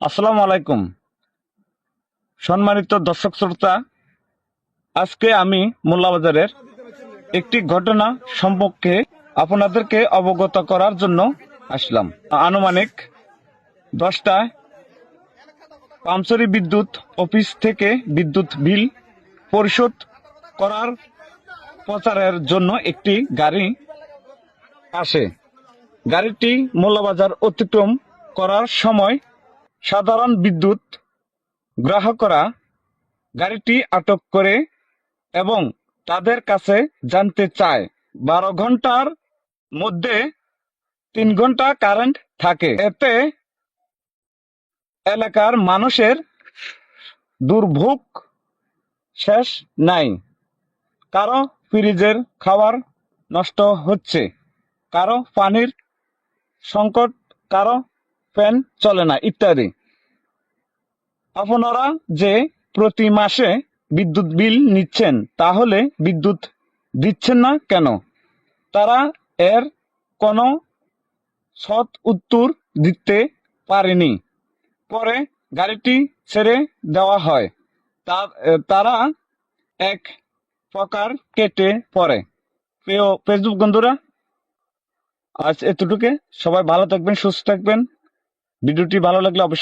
আসসালামু আলাইকুম। সম্মানিত দর্শক শ্রোতা, আজকে আমি মোল্লাবাজারের একটি ঘটনা সম্পর্কে আপনাদেরকে অবগত করার জন্য আসলাম। আনুমানিক দশটায় পামসরি বিদ্যুৎ অফিস থেকে বিদ্যুৎ বিল পরিশোধ করার প্রচারের জন্য একটি গাড়ি আসে। গাড়িটি মোল্লাবাজার অতিক্রম করার সময় সাধারণ বিদ্যুৎ গ্রাহকরা গাড়িটি আটক করে এবং তাদের কাছে জানতে চায়। বারো ঘণ্টার মধ্যে তিন ঘণ্টা কারেন্ট থাকে। এতে এলাকার মানুষের দুর্ভোগ শেষ নাই। কারও ফ্রিজের খাবার নষ্ট হচ্ছে, কারও পানির সংকট, কারও ফ্যান চলে না, ইত্যাদি। আপনারা যে প্রতি মাসে বিদ্যুৎ বিল নিচ্ছেন, তাহলে বিদ্যুৎ দিচ্ছেন না কেন? তারা এর কোনো সৎ উত্তর দিতে পারেনি। পরে গাড়িটি ছেড়ে দেওয়া হয়। তারা এক প্রকার কেটে পড়ে। প্রিয় ফেসবুক বন্ধুরা, আজ এতটুকু। সবাই ভালো থাকবেন, সুস্থ থাকবেন। ভিডিওটি ভালো লাগলে অবশ্যই